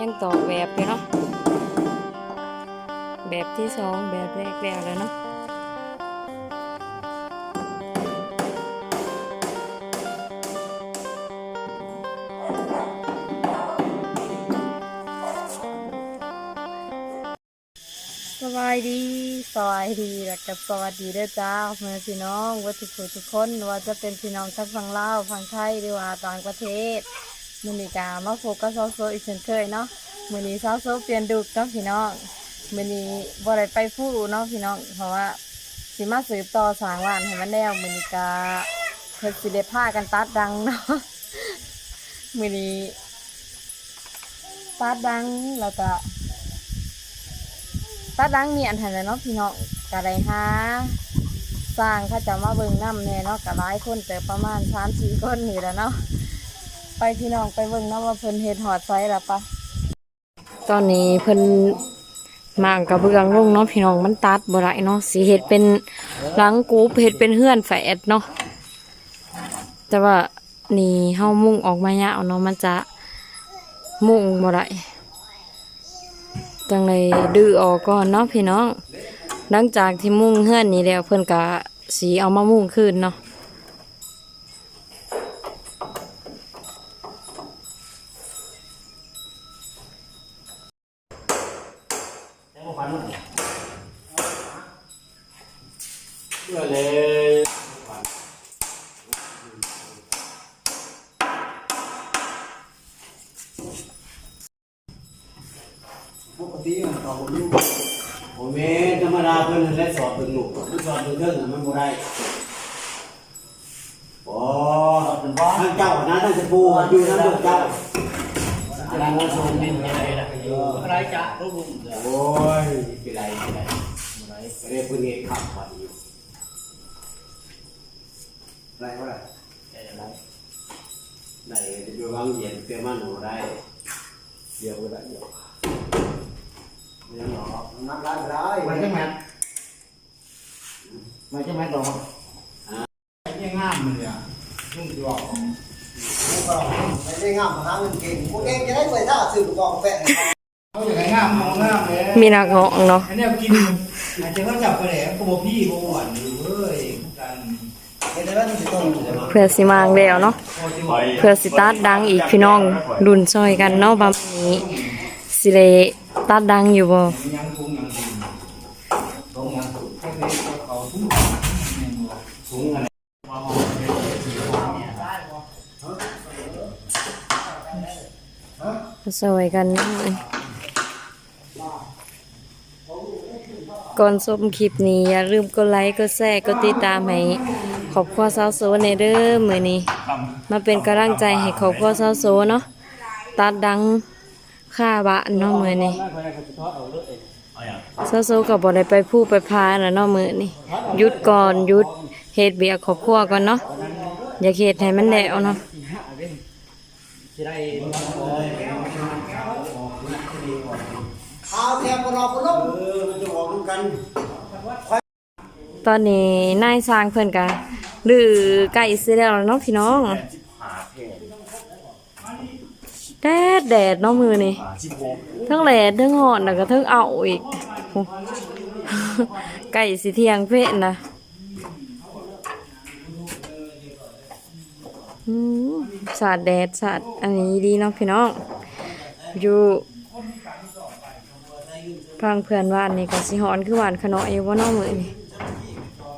ยังต่อแบบอยู่เนาะแบบที่สองแบบแรกแล้วแล้วเนาะสบายดีสบายดีแล้วก็สวัสดีเด้อจ้าเพื่อนพี่น้องว่าทุทุกคนว่าจะเป็นพี่น้องทั้งฝั่งลาวฝั่งไทยหรือว่าต่างประเทศ มือนี้กามาโฟกัสซาวโซอีกเช่นเคยเนาะมือนี้ซาวโซเปลี่ยนดุกเนาะพี่น้องมือนี้บ่ได้ไปผู้เนาะพี่น้องเพราะว่าสิมาสืบต่อสางว่านให้มันแล้วมือนี้กาเพิ่นสิได้ากันตัดดังเนาะมือนี้ตัดดังแล้วก็ตาดังเมียนหันแหละเนาะพี่น้องกะไรหาสร้างเขาจะมาเบิ่งน้ำแน่เนาะกะหลายคนแต่ประมาณสามสี่คนนี่แหละเนาะ ไปพี่น้องไปเบิ่งนาะว่าเพิ่นเฮ็ดหอดไซแล้วปะตอนนี้เพิ่นมางกระเบื้องลงเนาะพี่น้องมันตัดบ่ได้เนาะสิเฮ็ดเป็นหลังกูเฮ็ดเป็นเฮือนแฝดเนาะแต่ว่านี่เฮามุ่งออกมายาวเนาะมันจะมุ่งบ่ได้จังเลยดื้อออกก่อนเนาะพี่น้อง หลังจากที่มุ่งเฮือนนี้แล้วเพิ่นกะสีเอามามุ่งคืนเนาะ เพื่อเลย ปกติมันต่อผมอยู่ โอเมธรรมดาเพิ่นเล่นสอบเพิ่นลูกเพิ่นสอบเพิ่นเทิงน่ะมันบ่ได้โอ้ท่านเจ้านะท่านจะปูอยู่นำลูกเจ้า จะได้เงินส่งนี่บ่ได้ล่ะอยู่อะไรจะลูกลุงโอ้ยเป็นไรเป็นไรบ่ได้เรียกเพิ่นเฮ็ดขับว่าอยู่อะไรวะได้ได้ได้จะอยู่วางเย็นเพื่อมันบ่ได้เดี๋ยวบ่ได้เดี๋ยวไม่ต้องรอนับร้ก็ได้มันจะแมทมันจะแมทต่อยังงามเลยอะลุงจะบอก ไม่ได้งามมาหาเงินเก่งพวกเองจะได้ไปท่าซื้อกองแปะเขาอย่างไงงามมองงามเลยมีนักเงาะเนาะอันนี้กินอาจจะเขาจับไปแหลมกบพี่กบหวานอยู่เว้ยกันเห็นไหมมันจะต้องอยู่เลยเพื่อสิมางแล้วเนาะพอจะบอกเพื่อสิตัดดังอีกพี่น้องดุนซอยกันเนาะบานี้สิได้ตัดดังอยู่บ่ ยังคงยังคงตรงยังแค่นี้เขาทุ่ม สูงอะไร ซอยกันนะก่อนชมคลิปนี้อย่าลืมกดไลค์กดแชร์กดติดตามให้ขอบครัวสาโซในเด้อมือนี้ มาเป็นกำลังใจให้ครอบครัวสาโซเนาะตัดดังค่าบ้านเนาะมือนี้สาโซก็บ่ได้ไปพูดไปพาน่ะเนาะมือนี้หยุดก่อนหยุดเฮ็ดเบียกครอบครัวก่อนเนาะอย่าเฮ็ดให้มันแล้วเนาะจะได้เอาแตอนนี้นายสร้างเพิ่อนก็ดื้อไก่สิแล้วเนาะพี่น้องแดดแดดเนาะมือนี่ทั้งแดดทั้งร้อนแล้วก็ทั้งเอาอีกโอ้ ไก่สิเทียงเพะนะอืมสาดแดดสาดอันนี้ดีเนาะพี่น้องอยู่ พังเพื่อนว่านนี่ก็สิหอนคือหวานขนออยู่ว่าน้องมือนี่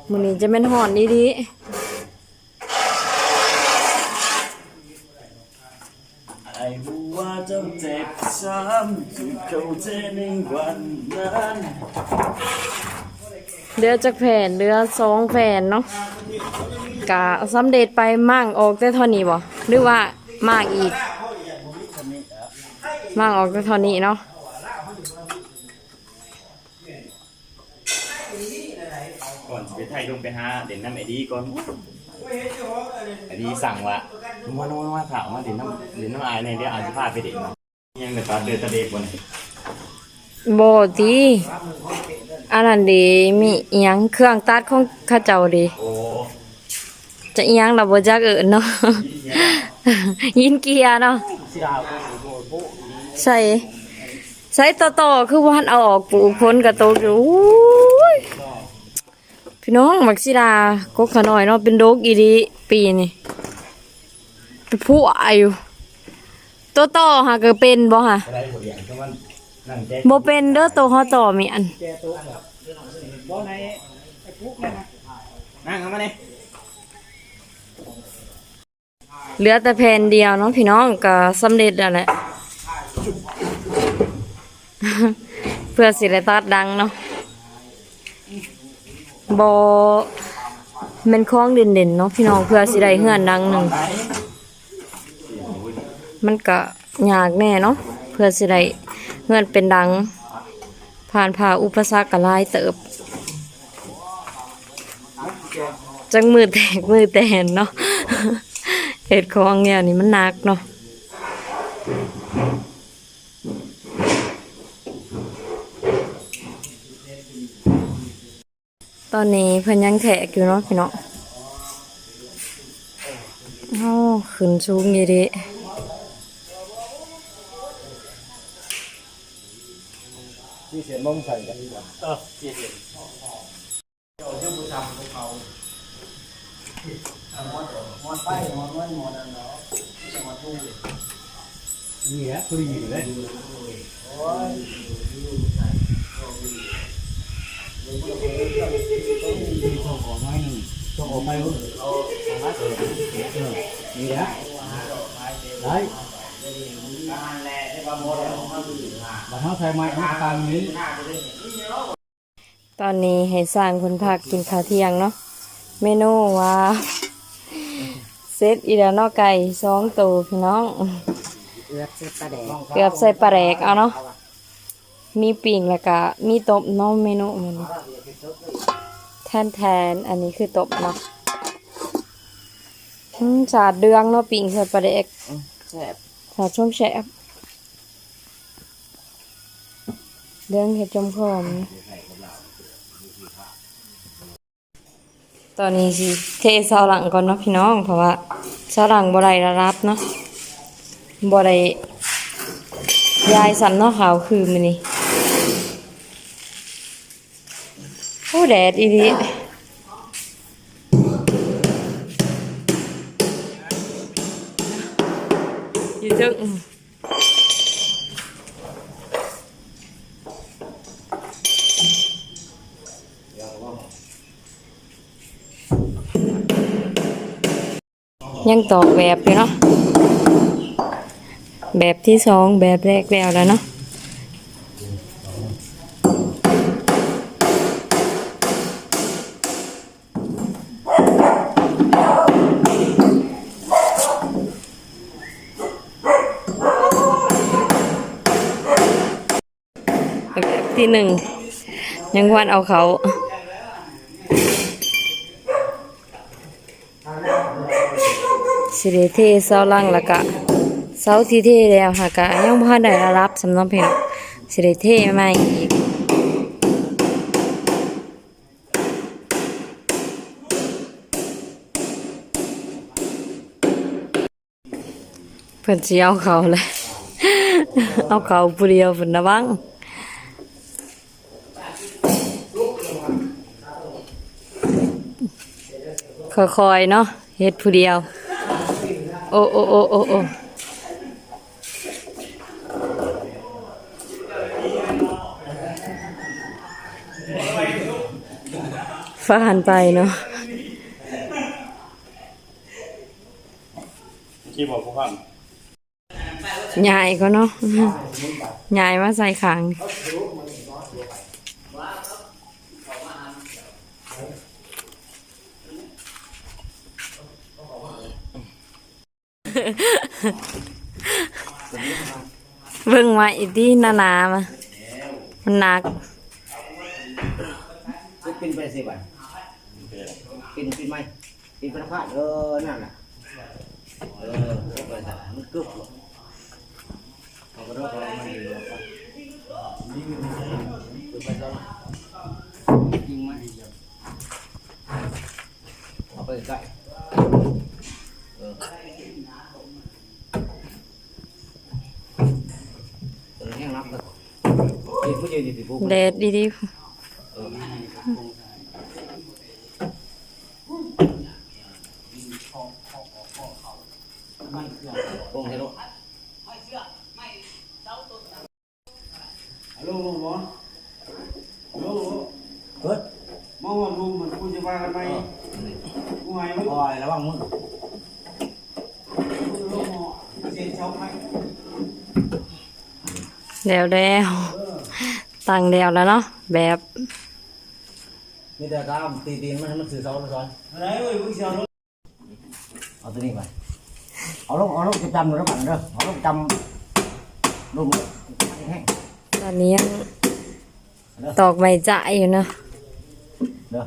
มือนี้จะเป็นหอนดีดีไอ้รู้ว่าเจ้าเจ็บช้ำที่เขาเจอในวันนั้นเดือจากแผ่นเดือสองแผ่นเนาะกะสำเร็จไปมั่งออกแต่เท่านี้บ่หรือว่ามั่งอีกมั่งออกแต่เท่านี้เนาะ ก่อนจะไปไทยลงไปหาเด่นน้ำไอ้ดีก่อนไอ้ดีสั่งว่าว่าน้องว่าถามว่าเด่นน้ำเด่นน้ำอายในเดี๋ยวอาจจะพาไปเด่นยังแต่ตอนเดินตะเด็กบนโบตีอันนั้นดีมีอิหยังเครื่องตัดของเข้าเจ้าดีโอ้จะอิหยังเราบ่จักเอิ้นเนาะยินเกียร์เนาะสิดาวโบโบใส่ใส่ต่อๆคือวันเอาออกปลูกพ้นกระโตกอยู่อู้ย พี่น้องมักซิดากกขน้อยเนาะเป็นโดกอีดีปีนี่เป็นผู้อายุตัวต่อหาก็เป็นบ่ฮะอะไรหัวเดียงก็มันนั่งแจ๊บ่เป็นเด้อตัวเขาต่อมีอันบ่ในไอ้ปุ๊กนั่นนะนั่งเข้ามาเลยเหลือแต่แผ่นเดียวเนาะพี่น้องก็สำเร็จแล้วแหละเพื่อสิได้ตัดดังเนาะ บ่แม่นของเด่นๆเนาะพี่น้องเพื่อสิได้เฮือนดังหนึ่งมันก็ยากแน่เนาะเพื่อสิได้เฮือนเป็นดัง ผ่านผ่าอุปสรรคกลายเติบ จังมือแตกมือแตนเนาะเห็ดของเนี่ยนี่มันหนักเนาะ อนนี้เพิ่อนยังแขกอยู่เนาะพี่เนาะโอ้ขึ้นสูงยี่ดิที่เสียมงใส่กันดีกว่าเออเจ็ดเจ็ดมอนไปมอนมันมอนนั่นเนาะที่มอนทุ่งนี่แหละพอดีอยู่เลย ต้องออกไม้หนึ่งต้องออกไปเอาเอามาเออนี่แหละได้บัดเฮาใส่ไม้ข้างกลางนี้ ตอนนี้ให้สร้างคนพักกินข้าวเที่ยงเนาะเมนูว่าเซตอีแล้วเนาะไก่สองตัวพี่น้องเอือบเสร็จประแดกเกือบใส่ปลาแดกเอาเนาะ มีปิ่งแล้วก็มีตบเนาะเมนูมันแทนแทนๆอันนี้คือตบเนาะอืมสาดเดืองเนาะปิ่งใส่ปลาแดกแซ่บสาดช่วมแฉบเดืองเห็ดจมพร้อมตอนนี้สิเทเสาหลังก่อนเนาะพี่น้อง เพราะว่าเสาหลังบ่ได้ระรับเนาะบ่ได้ยายสันเนาะขาวคือมันนี่โอ้ แดดอีดีอยู่จึงยังตอกแบบอยู่เนาะแบบที่สองแบบแรกแล้วแล้วเนาะ ที่หนึ่ง ยังวันเอาเขาสิริเทเสาลังและกะเสาที่เทแล้วค่ะกะยังบ่ทันได้รับสำหรับเพิ่นสิได้เท่ใหม่อีกเพิ่อนสิเอาเขาเลย เอาเขาผู้เดียวเพิ่นระวัง ค่อยๆเนาะเฮ็ดผู้เดียว โอ้โอ้โอ้โอ้โอ้ฟ้าหันไปเนาะที่บอกผู้ฟังยายก็เนาะยายมาใส่ขาง เบิ่งมาอีที่นานามามันหนักจะเป็นไปสิบันเป็นเป็นไหมเป็นประพาสเออนั่นแหละเออไปแต่มันกึบเขาก็ต้องมันอยู่คือไปแล้วยิงมันเอาไปใกล้เออ ผู้ยืนอยู่ที่ผู้ แดดดี โป่งให้ลูก ฮัลโหลหมอฮัลโหล เกิด หมอว่าลุงมันกูจะว่ากันไหมกูหายมึง ปล่อยระวังมือ ลุงหมอเสียช็อกไหม ๆแล้วแล้ว ตั้งแล้วแล้วเนาะแบบมีแต่ตามตีตีนมันให้มันสื่อสารมันสอนอะไรเว้ยมึงเสียรถเอาตัวนี้ไปเอาลงเอาลงจำจำหน่อยแล้วกันเด้อเอาลงจำลงแห้งตอนนี้ยังตอกไม่จ่ายอยู่เนาะเด้อ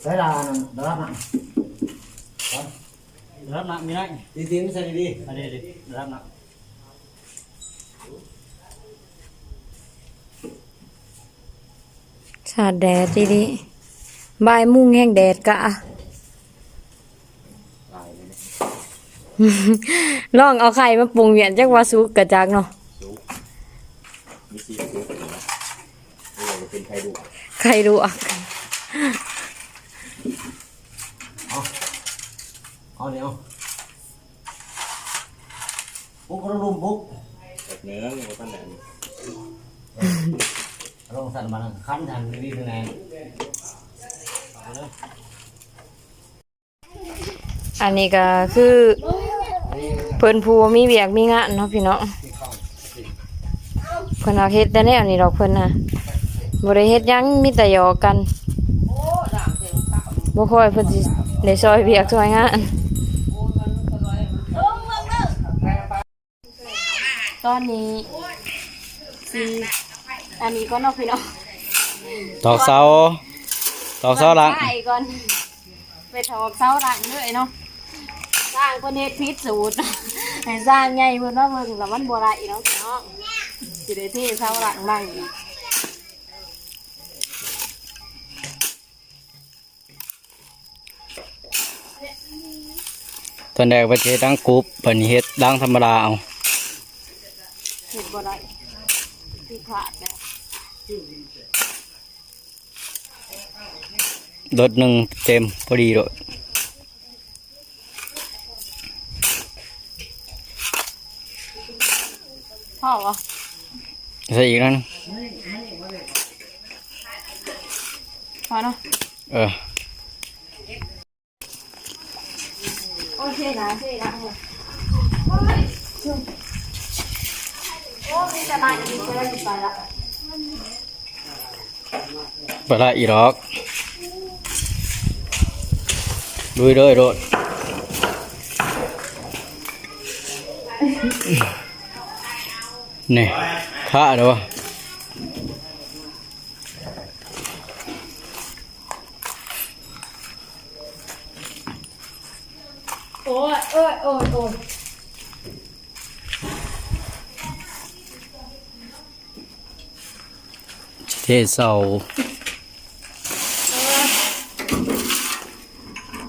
ใส่ลานั่นเดี๋ยวรับนะรับหนักมีได้ตีตีนใส่ดีอันนี้ดิรับหนัก ชาดแดดดีๆบ่ายมุ่งแห้งแดดกะลองเอาไข่มาปรุงเวียนจักว่าสุกกะจักเนาะมีซีฟู้ดนะนี่เราเป็นไข่ดุไข่ดูอะๆเอาเนี่ยเอาปุ๊กก็รุมปุ๊กแบบเนื้อมันก็ตั้งแต่นี้ ลงสันมานั่งคันทันดีๆเป็นไงอันนี้ก็คือเพิ่นผู้มีเวียกมีงานเนาะพี่น้องเพิ่นเอาเฮ็ดแต่แนวนี้ดอกเพิ่นน่ะบ่ได้เฮ็ดหยังมีแต่หยอกกันบ่ค่อยเพิ่นสิได้ซอยเวียกซอยงานตอนนี้สิ อันนี้ก็เนาะพี่น้องตอกเสาตอกเสาหลังไปก่อนไปถอกเสาหลังด้วยเนาะสร้างคนเฮ็ดพิษสูตรให้สร้างใหญ่เพิ่นว่าเบิ่งแล้วมันบ่ได้เนาะพี่น้องสิได้เทเสาหลังบ้างอีกตอนแรกประเทศดังกรุ๊ปเพิ่นเฮ็ดดังธรรมดาเอาเฮ็ดบ่ได้ที่ขาดแล้ว รถหนึ่งเต็มพอดีเลยพ่อวะใส่อีกแล้วนะพอเนาะเออโอเคนะเท่ละโอ้มีแต่มาอีกก็ได้ไปละไปละอีรอกลุยเลยโดดนี่ข้าเดี๋ยววะโอ้ยโอ้ยโอ้ยโอ้ยเทเสา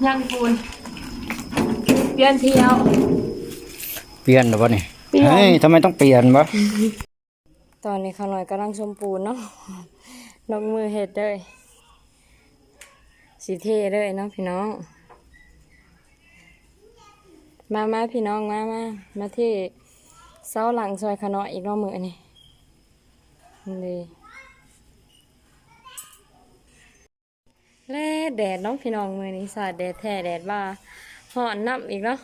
ยังปูนเปลี่ยนเที่ยว เปลี่ยนหรือวะนี่เปลี่ยน เฮ้ยทำไมต้องเปลี่ยนวะตอนนี้ข้าน้อยกำลังชมปูนเนาะ ลงมือเห็ดเลยสีเทเลยเนาะพี่น้อง มามาพี่น้องมามามาที่เสาหลังซอยขาน้อยอีกรอบมือนี่นี่ แล่แดดน้องพี่น้องมือนี้สาดแดดแท้แดดว่าหอนน้ำอีกเนาะ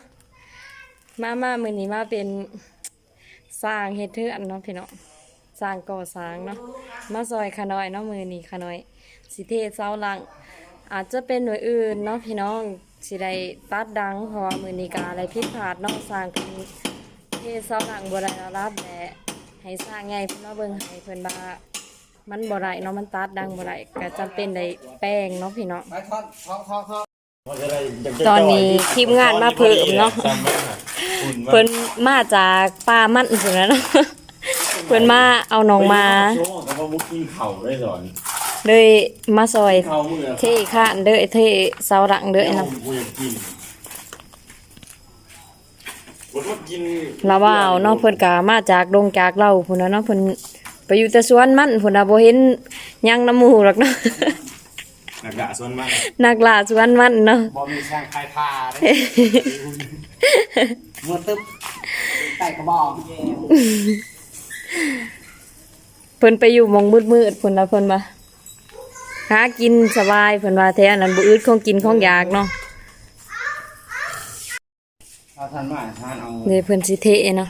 มามามือนี้มาเป็นสร้างเฮ็ดเทือนเนาะพี่น้องสร้างก่อสร้างเนาะมาซอยขาน้อยเนาะมือนี้ขาน้อยสิเทเสาหลัง อาจจะเป็นหน่วยอื่นเนาะพี่น้องสิได้ตัดดังเพราะว่ามือนี้กาอะไรผิดพลาดเนาะสร้างเป็นเทเสาหลังบ่ได้รับแต่ให้สร้างไงเพิ่นมาเบิ่งให้เพิ่นว่า มันบ่ได้เนาะมันตัดดังบ่ได้ก็จำเป็นได้แป้งเนาะพี่น้องตอนนี้ทีมงานมาเพิ่มเนาะเพิ่นมาจากป่ามันสุดแล้วเนาะเพิ่นมาเอาน้องมาช่วงกับว่ามุกกินเข่าได้สอนเลยมาซอยเข่ามือเทข้านเด้อเทเสาหลังเด้อนะกูอยากกินบ่ต้องกินละว่าวเนาะเพิ่นก็มาจากดงจากเหล่าพุ่นน่ะเนาะเพิ่น ไปอยู่แต่สวนมันพุ่นน่ะบ่เห็นหยังน้ำหมู่หรอกเนาะ นักกะส่วนมากนักล่าสวนมันเนาะ บ่มีช่างคลายผ้าเด้มือตึ๊บใต้กระบอกเพิ่นไปอยู่หมองมืดๆพุ่นน่ะเพิ่นว่าหากินสบายเพิ่นว่าแท้อันนั้นบ่อึดของกินของอยากเนาะเอาท่านว่าท่านเอานี่เพิ่นสิเทเนาะ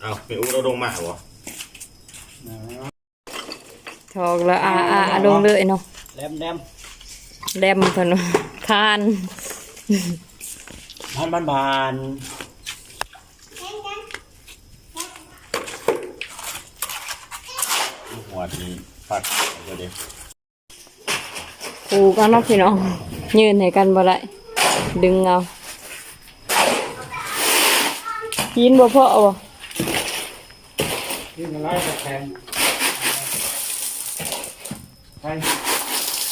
เอาเป็นอุเราลงมาบ่ถอ กแล้วอ่าอ่าลงเลยเนาะแลมแลมแดมเพิ่นว่าคานบ้านบ้านบานหัวนี้ปัดเดี๋ยวเดี๋ยวปลูกเอาเนาะพี่น้องยืนให้กันบ่ได้ดึงเอากินบ่พอบ่ที่มันไล่ตะแคง ไป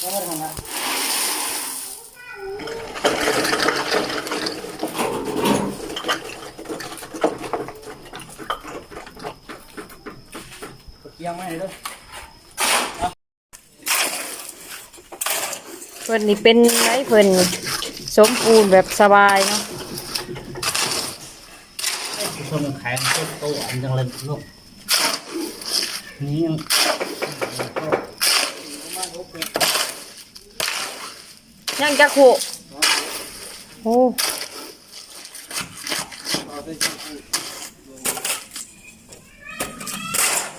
ก็ไม่ทำละเกียงไม่เลยเพิ่นนี่เป็นไรเพิ่นนี่สมบูรณ์แบบสบายเนาะชมแข็งตัวโตอันจังเลยลูกนี่ยัง ยังจะโคโอ้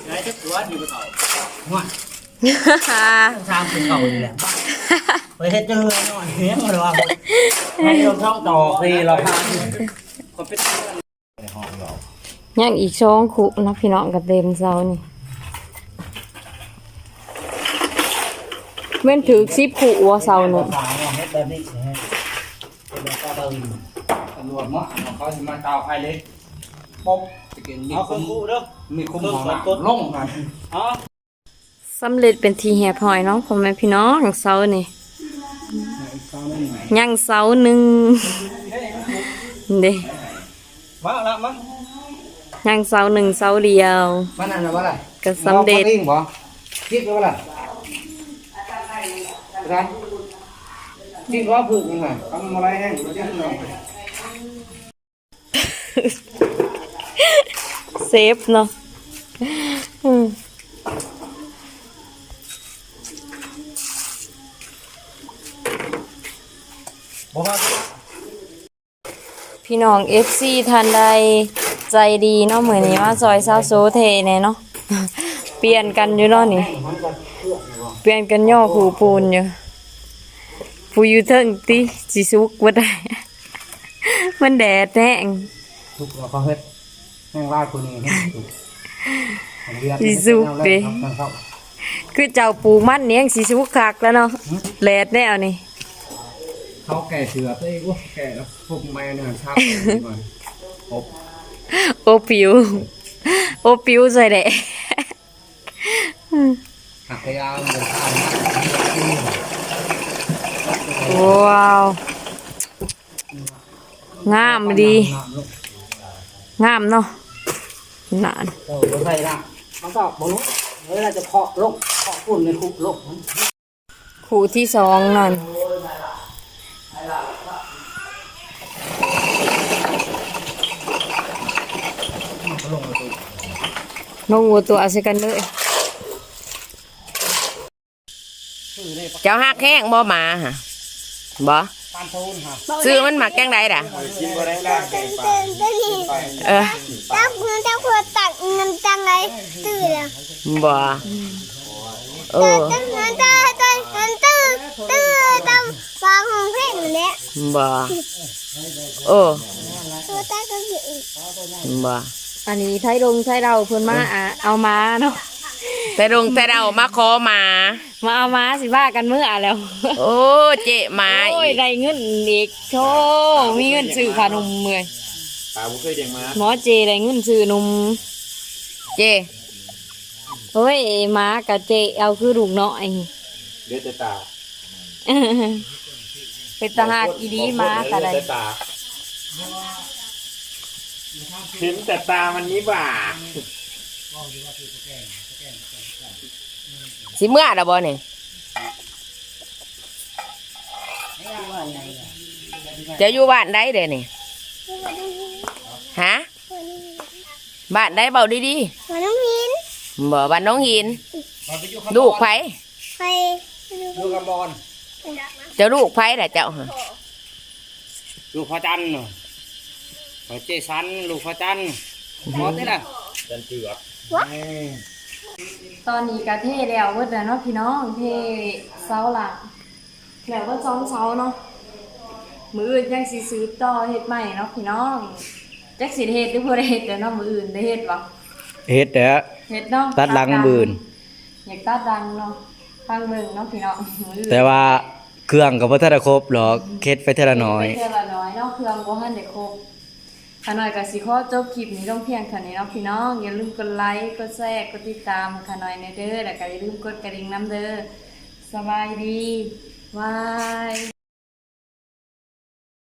ไงจะตัวดีกว่าเขาว่าทางเป็นเขาอยู่แหละไปเฮ็ดจังเลยหน่อยเนี้ยมาเลยว่าให้เราท่องต่อฟรีเราพาคนเป็นยังอีกสองขุนะพี่น้องกับเต็มเซานี่ แม่นถือสิบขุว่าเซาหนึ่งฝาเนี่ยเฮ็ดแบบนี้นะฮะเป็นแบบตาเดินตำรวจมั้งเขาสิมาเตาไฟเล็กป๊บเอาเครื่องคู่เด้อมีคุมของกดลงกันอ๋อสำเร็จเป็นทีแหบหอยเนาะพ่อแม่พี่น้องเซานี่ยังเซาหนึ่งเด้มาละมั้งยังเซาหนึ่งเซาเดียวมันนั่นน่ะว่าอะไรก็สำเร็จบ่บ่คิดว่าอะ ไรร้านคิดว่าพึ่งยังไงทำอะไรแห้งบ่ได้ลองเซฟเนาะอืมพี่น้องเอฟซีทันใดใจดีเนาะเหมือนนี้ว่าซอยซาโซเทเน่เนาะ เปลี่ยนกันอยู่เนาะนี่ เปลี่ยนกันย่อผูปูนอยู่ผู้อยู่เทิงติสิสุกบ่ได้ มันแดดแห้งทุกเขาเฮ็ดแห้งลาดคนนี้เฮ็ดถูกสิสุกเด้คือเจ้าปลูกมันเนี่ยสิสุกคักแล้วเนาะแลดแนวนี่เขาแก่เสือไปว่าแก่แล้วพวกแม่เนี่ยชอบก่อนโอปิว โอปิวใส่แดะ หักยาวเดินทางว้าว งามดี งามเนาะนานเออใส่ละมันก็บ่รู้เวลาจะเคาะลกเคาะฝุ่นในคุกลกคู่ที่สองนั่นลงหัวตัวอาใส่กันเลย เจ้าหักแห้งบ่มาฮะบ่ตามทูนค่ะซื้อมันมาแกงใดด่ะเออเจ้าคุณเจ้าคุณตักน้ำจังไรตื่นแล้วบ่เออตั้งเงินตั้งตั้งตั้งตั้งตั้งตั้งฟังเพลงเนี่ยบ่เออตัวตั้งก็อยู่บ่อันนี้ไทยลงไทยเราเพิ่นมาอะเอามาเนาะ แต่ดงแต่เรามาขอมา มาเอามาสิว่ากันมื้ออะแล้ว โอ้เจ๊มาโอ้ยอีกได้เงินอีกโธ่มีเงินซื้อขนมเมื่อยตาบ่เคยเลี้ยงมาหมอเจได้เงินซื้อนมเจ๊เฮ้ยหมากับเจเอาคือลูกน้อยเลือดแต่ตาเป็นตาหากอีดีหมาแต่ใดเลือดแต่ตาเห็นแต่ตามันนี้บ่า สิเมื่อดะบ่เนี่ยจะอยู่บ้านใดเด้นี่ฮะบ้านใดเบาดีมาน้องหินๆบ่บ้านน้องหินลูกไผไปลูกกระบอลเจ้าลูกไผล่ะเจ้าฮะลูกพระจันทร์พระเจสันลูกพระจันทร์มอสนี่แหละจันเจือก ตอนนี้กะเทแล้วเบิดแล้วเนาะพี่น้องเทเสาหลังแล้วว่าซ้อมเสาเนาะมืออื่นยังสิซื้อต่อเฮ็ดใหม่เนาะพี่น้องจักสิได้เฮ็ดหรือบ่ได้เฮ็ดเดี๋ยวเนาะมืออื่นได้เฮ็ดบ่เฮ็ดเด้อเฮ็ดเนาะตัดหลังบืนอยากตัดดังเนาะฟังเบิ่งเนาะพี่น้องมืออื่นแต่ว่าเครื่องกับพระธาครบหรอกเคล็ดไปเท่าละน้อยเทื่อละน้อยเนาะเครื่องบ่ทันได้ครบ ขาน้อยกับสิขอจบคลิปนี้ลงเพียงเท่านี้เนาะพี่น้องอย่าลืมกดไลค์กดแชร์กดติดตามขาน้อยในเด้อแล้วก็อย่าลืมกดกระดิ่งน้ำเด้อสบายดีบาย